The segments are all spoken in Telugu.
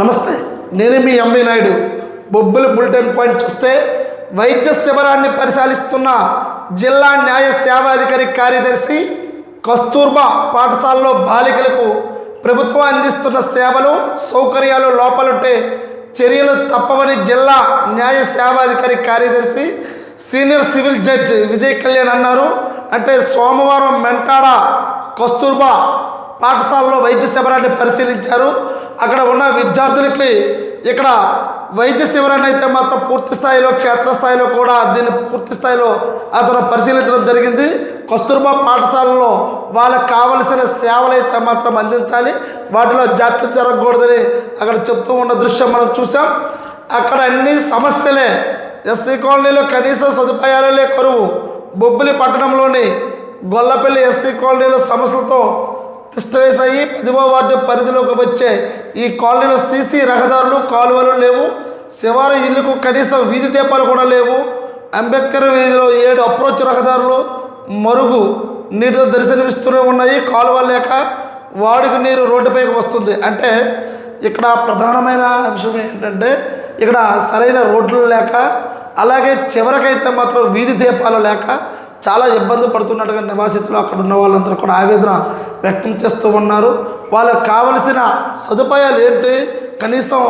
నమస్తే నేను మీ ఎంవి నాయుడు. బొబ్బుల బులెటిన్ పాయింట్ చూస్తే వైద్య శిబిరాన్ని పరిశీలిస్తున్న జిల్లా న్యాయ సేవాధికారి కార్యదర్శి కస్తూర్బా పాఠశాలలో బాలికలకు ప్రభుత్వం అందిస్తున్న సేవలు సౌకర్యాలు లోపలుంటే చర్యలు తప్పవని జిల్లా న్యాయ సేవాధికారి కార్యదర్శి senior civil judge Vijay Kalyan అన్నారు. అంటే సోమవారం మెంటాడ కస్తూర్బా పాఠశాలలో వైద్య శిబిరాన్ని పరిశీలించారు. అక్కడ ఉన్న విద్యార్థులకి ఇక్కడ వైద్య శిబిరాన్ని అయితే మాత్రం పూర్తి స్థాయిలో క్షేత్రస్థాయిలో కూడా దీన్ని పూర్తి స్థాయిలో అతను పరిశీలించడం జరిగింది. కస్తూర్బా పాఠశాలలో వాళ్ళకి కావలసిన సేవలు అయితే మాత్రం అందించాలి. వాటిలో జాప్యం జరగకూడదని అక్కడ చెప్తూ ఉన్న దృశ్యం మనం చూసాం అక్కడ అన్ని సమస్యలే ఎస్సీ కాలనీలో కనీస సదుపాయాలే కరువు. బొబ్బిలి పట్టణంలోని గొల్లపల్లి ఎస్సీ కాలనీలో సమస్యలతో తిష్టవేశాయి పదివ వార్డు పరిధిలోకి వచ్చే ఈ కాలనీలో సీసీ రహదారులు కాలువలు లేవు. శివారు ఇల్లుకు కనీసం వీధి దీపాలు కూడా లేవు. అంబేద్కర్ వీధిలో ఏడు అప్రోచ్ రహదారులు మరుగు నీటితో దర్శనమిస్తూనే ఉన్నాయి. కాలువ లేక వాడుక నీరు రోడ్డుపైకి వస్తుంది. అంటే ఇక్కడ ప్రధానమైన అంశం ఏంటంటే ఇక్కడ సరైన రోడ్లు లేక అలాగే చివరికైతే మాత్రం వీధి దీపాలు లేక చాలా ఇబ్బంది పడుతున్నట్టుగా నివాసితులు అక్కడ ఉన్న వాళ్ళందరూ కూడా ఆవేదన వ్యక్తం చేస్తూ ఉన్నారు. వాళ్ళకి కావలసిన సదుపాయాలు ఏంటి? కనీసం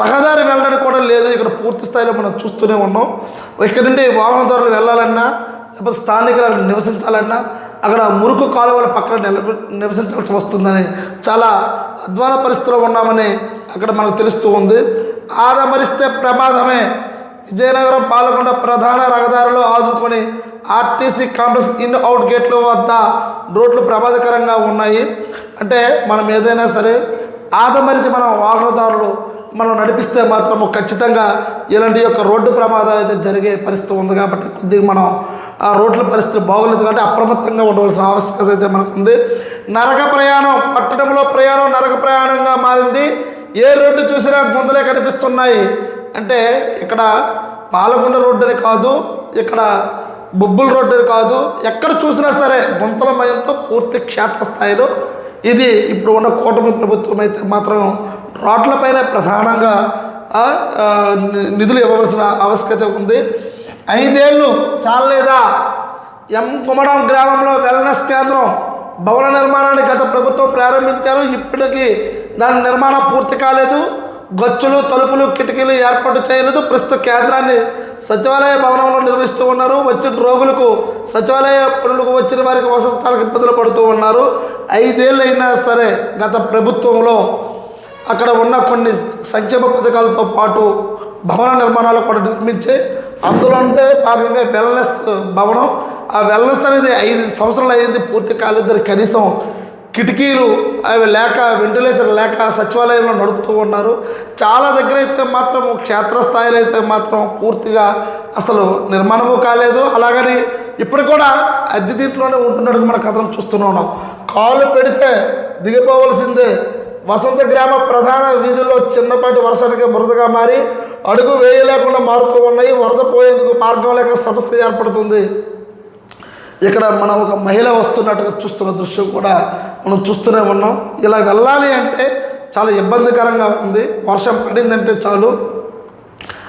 రహదారి వెళ్ళడానికి కూడా లేదు. ఇక్కడ పూర్తి స్థాయిలో మనం చూస్తూనే ఉన్నాం. ఇక్కడ నుండి వాహనదారులు వెళ్ళాలన్నా లేకపోతే స్థానికులు నివసించాలన్నా అక్కడ మురుకు కాలువల పక్కన నిల నివసించాల్సి వస్తుందని చాలా అధ్వాన పరిస్థితిలో ఉన్నామని అక్కడ మనకు తెలుస్తూ ఉంది. ఆదమరిస్తే ప్రమాదమే. విజయనగరం పాల్గొండ ప్రధాన రహదారిలో ఆదుకొని ఆర్టీసీ కాంప్లెక్స్ ఇన్ అవుట్ గేట్ల వద్ద రోడ్లు ప్రమాదకరంగా ఉన్నాయి. అంటే మనం ఏదైనా సరే ఆదమరిచి మనం వాహనదారులు మనం నడిపిస్తే మాత్రము ఖచ్చితంగా ఇలాంటి యొక్క రోడ్డు ప్రమాదాలు అయితే జరిగే పరిస్థితి ఉంది కాబట్టి కొద్దిగా మనం ఆ రోడ్ల పరిస్థితి బాగోలేదు కాబట్టి అప్రమత్తంగా ఉండవలసిన ఆవశ్యకత అయితే మనకు ఉంది నరక ప్రయాణం పట్టణంలో ప్రయాణం నరక ప్రయాణంగా మారింది. ఏ రోడ్డు చూసినా గుంతలే కనిపిస్తున్నాయి. అంటే ఇక్కడ పాలకొండ రోడ్డు అని కాదు ఇక్కడ బొబ్బుల రోడ్డు కాదు ఎక్కడ చూసినా సరే గుంతల మయంతో పూర్తి క్షేత్రస్థాయిలో ఇది ఇప్పుడు ఉన్న కూటమి ప్రభుత్వం అయితే మాత్రం రోడ్లపైన ప్రధానంగా నిధులు ఇవ్వవలసిన ఆవశ్యకత ఉంది. ఐదేళ్ళు చాలలేదా? ఎం కుమడం గ్రామంలో వెల్నెస్ కేంద్రం భవన నిర్మాణాన్ని గత ప్రభుత్వం ప్రారంభించారు ఇప్పటికీ దాని నిర్మాణం పూర్తి కాలేదు. గచ్చులు తలుపులు కిటికీలు ఏర్పాటు చేయలేదు. ప్రస్తుత కేంద్రాన్ని సచివాలయ భవనంలో నిర్వహిస్తూ ఉన్నారు. వచ్చిన రోగులకు సచివాలయ పనులకు వచ్చిన వారికి వసతాలకు ఇబ్బందులు పడుతూ ఉన్నారు. ఐదేళ్ళు అయినా సరే గత ప్రభుత్వంలో అక్కడ ఉన్న కొన్ని సంక్షేమ పథకాలతో పాటు భవన నిర్మాణాలు కూడా నిర్మించి అందులోనే భాగంగా వెల్నెస్ భవనం. ఆ వెల్నెస్ అనేది ఐదు సంవత్సరాలు అయింది పూర్తి కాలేదు. కనీసం కిటికీలు అవి లేక వెంటిలేషన్ లేక సచివాలయంలో నడుపుతూ ఉన్నారు. చాలా దగ్గర అయితే మాత్రం క్షేత్రస్థాయిలో అయితే మాత్రం పూర్తిగా అసలు నిర్మాణము కాలేదు. అలాగని ఇప్పుడు కూడా అద్దె దీంట్లోనే ఉంటున్నట్టు మన కథను చూస్తూనే ఉన్నాం. కాళ్ళు పెడితే దిగిపోవలసిందే. వసంత గ్రామ ప్రధాన వీధుల్లో చిన్నపాటి వర్షానికి బురదగా మారి అడుగు వేయలేకుండా మారుతూ ఉన్నాయి. వరద పోయేందుకు మార్గం లేక సమస్య ఏర్పడుతుంది. ఇక్కడ మనం ఒక మహిళ వస్తున్నట్టుగా చూస్తున్న దృశ్యం కూడా మనం చూస్తూనే ఉన్నాం. ఇలా వెళ్ళాలి అంటే చాలా ఇబ్బందికరంగా ఉంది. వర్షం పడిందంటే చాలు.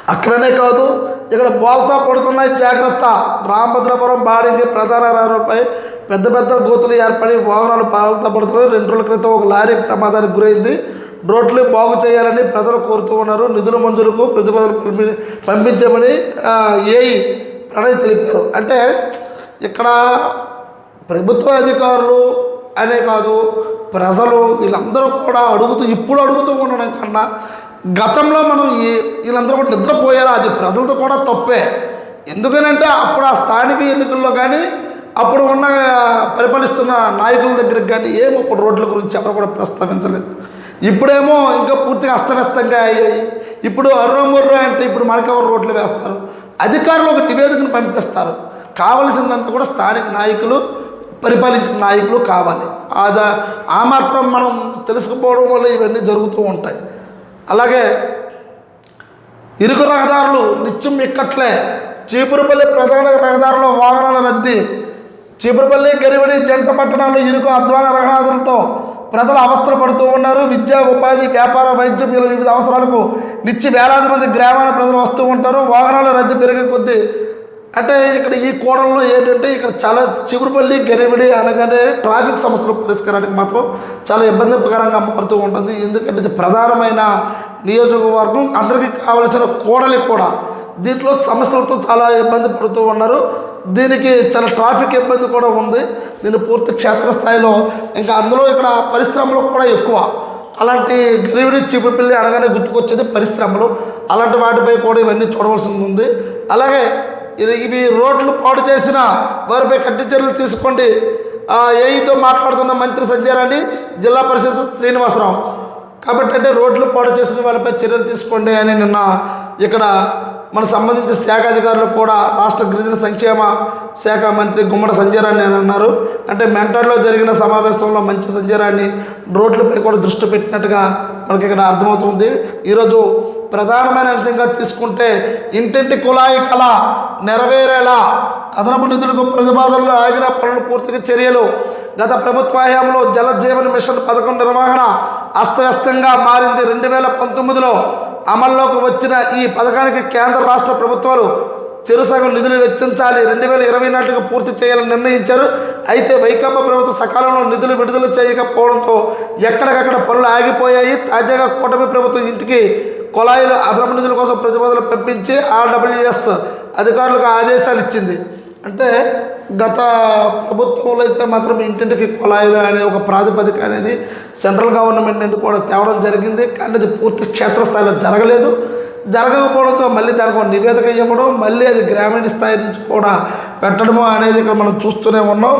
అక్కడనే కాదు ఇక్కడ బోల్తా పడుతున్నాయి జాగ్రత్త. రామభద్రపురం బాడింది ప్రధాన రహదారిపై పెద్ద పెద్ద గోతులు ఏర్పడి వాహనాలు బాల్తా పడుతున్నాయి రెండు రోజుల క్రితం ఒక లారీ ప్రమాదానికి గురైంది. రోడ్లు బాగు చేయాలని ప్రజలు కోరుతూ ఉన్నారు. నిధుల మంజూరుకు ప్రతిపాదనలు పంపి- పంపించమని ఏఈ ప్రణయ్ తెలిపారు. అంటే ఇక్కడ ప్రభుత్వ అధికారులు అనే కాదు ప్రజలు వీళ్ళందరూ కూడా అడుగుతూ ఇప్పుడు అడుగుతూ ఉండడం కన్నా గతంలో మనం ఈ వీళ్ళందరూ కూడా నిద్రపోయారు? అది ప్రజలతో కూడా తప్పే. ఎందుకనంటే అప్పుడు ఆ స్థానిక ఎన్నికల్లో కానీ అప్పుడు ఉన్న పరిపాలిస్తున్న నాయకుల దగ్గరికి కానీ ఏమో ఇప్పుడు రోడ్ల గురించి ఎవరు కూడా ప్రస్తావించలేదు. ఇప్పుడేమో ఇంకా పూర్తిగా అస్తవ్యస్తంగా అయ్యాయి. ఇప్పుడు అర్రమర్రు అంటే ఇప్పుడు మనకెవరు రోడ్లు వేస్తారు? అధికారులు ఒక నివేదికను పంపిస్తారు. కావలసిందంతా కూడా స్థానిక నాయకులు పరిపాలించిన నాయకులు కావాలి. ఆదా ఆ మాత్రం మనం తెలుసుకుపోవడం వల్ల ఇవన్నీ జరుగుతూ ఉంటాయి. అలాగే ఇరుకు రహదారులు నిత్యం ఇక్కట్లే. చీపురుపల్లి ప్రధాన రహదారిలో వాహనాల రద్దీ చీపురుపల్లి గరివడి జంట పట్టణాల్లో ఇరుకు అధ్వాన రహదారులతో ప్రజలు అవస్థలు పడుతూ ఉన్నారు. విద్య ఉపాధి వ్యాపార వైద్యం ఇలా వివిధ అవసరాలకు నిత్య వేలాది మంది గ్రామాల ప్రజలు వస్తూ ఉంటారు. వాహనాల రద్దీ పెరిగే కొద్దీ అంటే ఇక్కడ ఈ కోణంలో ఏంటంటే ఇక్కడ చాలా చిగురుపల్లి గెరిమిడి అనగానే ట్రాఫిక్ సమస్యల పరిష్కారానికి మాత్రం చాలా ఇబ్బందికరంగా మారుతూ ఉంటుంది. ఎందుకంటే ఇది ప్రధానమైన నియోజకవర్గం. అందరికీ కావలసిన కోడలి కూడా దీంట్లో సమస్యలతో చాలా ఇబ్బంది పడుతూ ఉన్నారు. దీనికి చాలా ట్రాఫిక్ ఇబ్బంది కూడా ఉంది. దీని పూర్తి క్షేత్రస్థాయిలో ఇంకా అందులో ఇక్కడ పరిశ్రమలు కూడా ఎక్కువ. అలాంటి గరివిడి చీపుపిల్లి అనగానే గుర్తుకొచ్చేది పరిశ్రమలు. అలాంటి వాటిపై కూడా ఇవన్నీ చూడవలసి ఉంది. అలాగే ఇవి రోడ్లు పాడు చేసిన వారిపై కఠిన చర్యలు తీసుకోండి. ఏఐతో ఏఈతో మాట్లాడుతున్న మంత్రి సంజయరాణి జిల్లా పరిషత్ శ్రీనివాసరావు. కాబట్టి అంటే రోడ్లు పాడు చేసిన వాళ్ళపై చర్యలు తీసుకోండి అని నిన్న ఇక్కడ మన సంబంధించిన శాఖ అధికారులు కూడా రాష్ట్ర గిరిజన సంక్షేమ శాఖ మంత్రి గుమ్మడి సంజయరాణి అని అన్నారు. అంటే మెంటర్లో జరిగిన సమావేశంలో మంచి సంజయరాణి రోడ్లపై కూడా దృష్టి పెట్టినట్టుగా మనకి ఇక్కడ అర్థమవుతుంది ఈరోజు ప్రధానమైన అంశంగా తీసుకుంటే ఇంటింటి కుళాయి కళ నెరవేరేలా అదనపు నిధులకు ప్రతిపాదనలు ఆగిన పనులు పూర్తిగా చర్యలు. గత ప్రభుత్వ హయాంలో జల జీవన మిషన్ పథకం నిర్వహణ అస్తవ్యస్తంగా మారింది. రెండు వేల పంతొమ్మిదిలో అమల్లోకి వచ్చిన ఈ పథకానికి కేంద్ర రాష్ట్ర ప్రభుత్వాలు చెరుసగం నిధులు వెచ్చించాలి. రెండు వేల ఇరవై నాటికి పూర్తి చేయాలని నిర్ణయించారు. అయితే వైకాపా ప్రభుత్వం సకాలంలో నిధులు విడుదల చేయకపోవడంతో ఎక్కడికక్కడ పనులు ఆగిపోయాయి. తాజాగా కూటమి ప్రభుత్వం ఇంటికి కుళాయిలు అదనపు నిధుల కోసం ప్రతిపాదనలు పంపించి ఆర్డబ్ల్యూఎస్ అధికారులకు ఆదేశాలు ఇచ్చింది. అంటే గత ప్రభుత్వంలో అయితే మాత్రం ఇంటింటికి కుళాయిలు అనే ఒక ప్రాతిపదిక అనేది సెంట్రల్ గవర్నమెంట్ నుండి కూడా తేవడం జరిగింది. కానీ అది పూర్తి క్షేత్రస్థాయిలో జరగలేదు. జరగకపోవడంతో మళ్ళీ దానికి ఒక నివేదిక ఇవ్వడం మళ్ళీ అది గ్రామీణ స్థాయి నుంచి కూడా పెట్టడము అనేది ఇక్కడ మనం చూస్తూనే ఉన్నాం.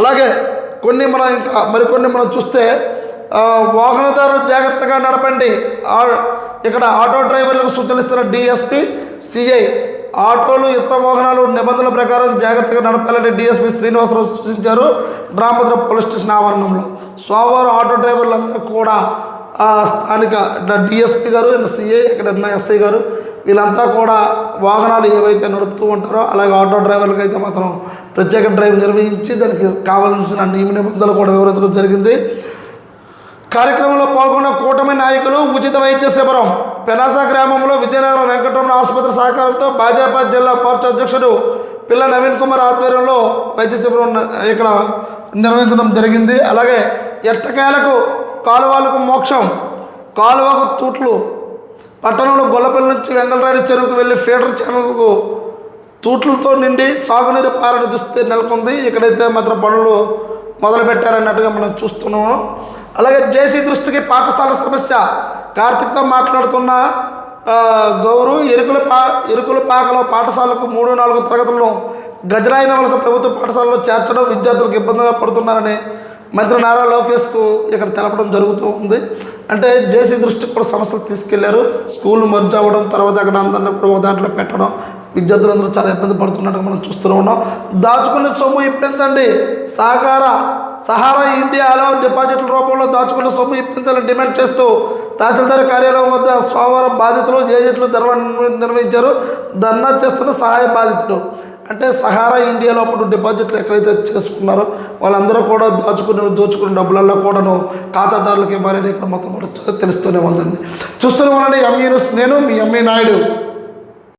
అలాగే కొన్ని మనం ఇంకా మరికొన్ని మనం చూస్తే వాహనదారు వాహనదారులు జాగ్రత్తగా నడపండి. ఇక్కడ ఆటో డ్రైవర్లకు సూచనలిస్తున్న డిఎస్పి సిఐ ఆటోలు ఇతర వాహనాలు నిబంధనల ప్రకారం జాగ్రత్తగా నడపాలని డిఎస్పి శ్రీనివాసరావు సూచించారు రామభద్ర పోలీస్ స్టేషన్ ఆవరణంలో. సోమవారం ఆటో డ్రైవర్లందరూ కూడా స్థానిక డిఎస్పి గారు సిఐ ఇక్కడ ఎస్ఐ గారు వీళ్ళంతా కూడా వాహనాలు ఏవైతే నడుపుతూ ఉంటారో అలాగే ఆటో డ్రైవర్లకు అయితే మాత్రం ప్రత్యేక డ్రైవ్ నిర్వహించి దానికి కావాల్సిన నియమ నిబంధనలు కూడా వివరించడం జరిగింది. కార్యక్రమంలో పాల్గొన్న కూటమి నాయకులు ఉచిత వైద్య శిబిరం పెనాస గ్రామంలో విజయనగరం వెంకటరమణ ఆసుపత్రి సహకారంతో భాజపా జిల్లా పార్టీ అధ్యక్షుడు పిల్ల నవీన్ కుమార్ ఆధ్వర్యంలో వైద్య శిబిరం ఇక్కడ నిర్వహించడం జరిగింది. అలాగే ఎట్టకేలకు కాలువలకు మోక్షం కాలువకు తూట్లు పట్టణంలో గొల్లపల్లి నుంచి వెంగళరాయుడు చెరువుకు వెళ్ళి ఫీడర్ ఛానల్కు తూట్లతో నిండి సాగునీరు పారని దుస్థితి నెలకొంది. ఇక్కడైతే మాత్రం పనులు మొదలుపెట్టారన్నట్టుగా మనం చూస్తున్నాము. అలాగే జేసీ దృష్టికి పాఠశాల సమస్య. కార్తిక్తో మాట్లాడుతున్న గౌరు ఎరుకుల పా ఎరుకుల పాకలో పాఠశాలకు మూడు నాలుగు తరగతులను గజరాయిన వలస ప్రభుత్వ పాఠశాలలో చేర్చడం విద్యార్థులకు ఇబ్బందిగా పడుతున్నారని మంత్రి నారా లోకేష్కు ఇక్కడ తెలపడం జరుగుతూ ఉంది. అంటే జేసీ దృష్టికి కూడా సమస్యలు తీసుకెళ్ళారు. స్కూల్ మర్జ్ అవ్వడం తర్వాత అక్కడ అందరినీ కూడా ఒక దాంట్లో పెట్టడం విద్యార్థులందరూ చాలా ఇబ్బంది పడుతున్నట్టు మనం చూస్తూనే ఉన్నాం. దాచుకునే సొమ్ము ఇప్పించండి. సహకార సహారా ఇండియాలో డిపాజిట్ల రూపంలో దాచుకున్న సొమ్ము ఇప్పించాలని డిమాండ్ చేస్తూ తహసీల్దార్ కార్యాలయం వద్ద సోమవారం బాధితులు ఏజెంట్లు ధర్మ నిర్వహించారు. ధర్నా చేస్తున్న సహాయ బాధితులు. అంటే సహారా ఇండియాలో అప్పుడు డిపాజిట్లు ఎక్కడైతే చేసుకున్నారో వాళ్ళందరూ కూడా దాచుకుని దోచుకున్న డబ్బులలో కూడాను ఖాతాదారులకి ఇవ్వాలని ఇక్కడ మొత్తం కూడా తెలుస్తూనే ఉందండి. చూస్తూనే ఉండండి ఎంఈ న్యూస్ నేను మీ ఎంఈ నాయుడు.